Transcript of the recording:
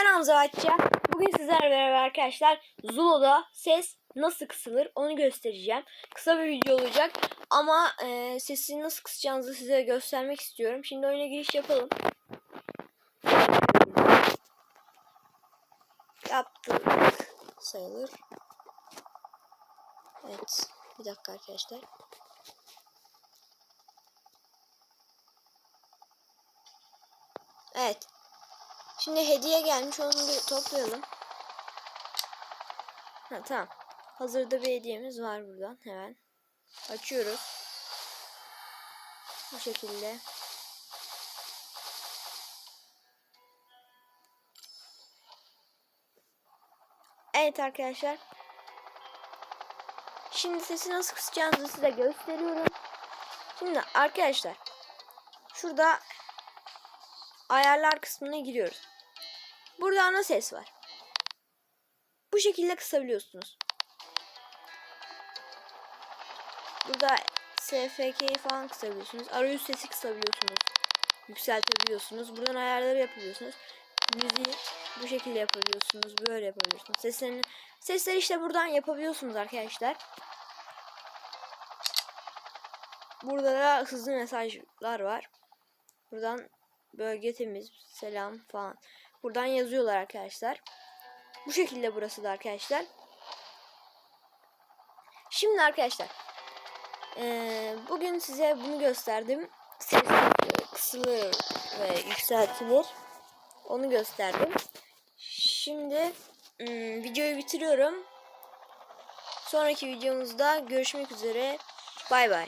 Ben Hamza Atça. Bugün sizlerle beraber arkadaşlar Zulo'da ses nasıl kısılır onu göstereceğim. Kısa bir video olacak ama e, sesini nasıl kısacağınızı size göstermek istiyorum. Şimdi oyuna giriş yapalım. Yaptık sayılır. Evet. Bir dakika arkadaşlar. Evet. Şimdi hediye gelmiş onu bir toplayalım. Ha tamam. Hazırda bir hediyemiz var buradan hemen. Açıyoruz. Bu şekilde. Evet arkadaşlar. Şimdi sesi nasıl kısacağınızı size gösteriyorum. Şimdi arkadaşlar. Şurada ayarlar kısmına giriyoruz. Burada ana ses var. Bu şekilde kısabiliyorsunuz. Burada SFK'yi falan kısabiliyorsunuz. Arayüz sesi kısabiliyorsunuz. Yükseltebiliyorsunuz. Buradan ayarları yapabiliyorsunuz. Müziği bu şekilde yapabiliyorsunuz. Böyle yapabiliyorsunuz. Seslerini, sesleri işte buradan yapabiliyorsunuz arkadaşlar. Burada da hızlı mesajlar var. Buradan bölge temiz, selam falan. Buradan yazıyorlar arkadaşlar. Bu şekilde burası da arkadaşlar. Şimdi arkadaşlar. eee, bugün size bunu gösterdim. Ses kısılır ve yükseltilir. Onu gösterdim. Şimdi ım, videoyu bitiriyorum. Sonraki videomuzda görüşmek üzere. Bay bay.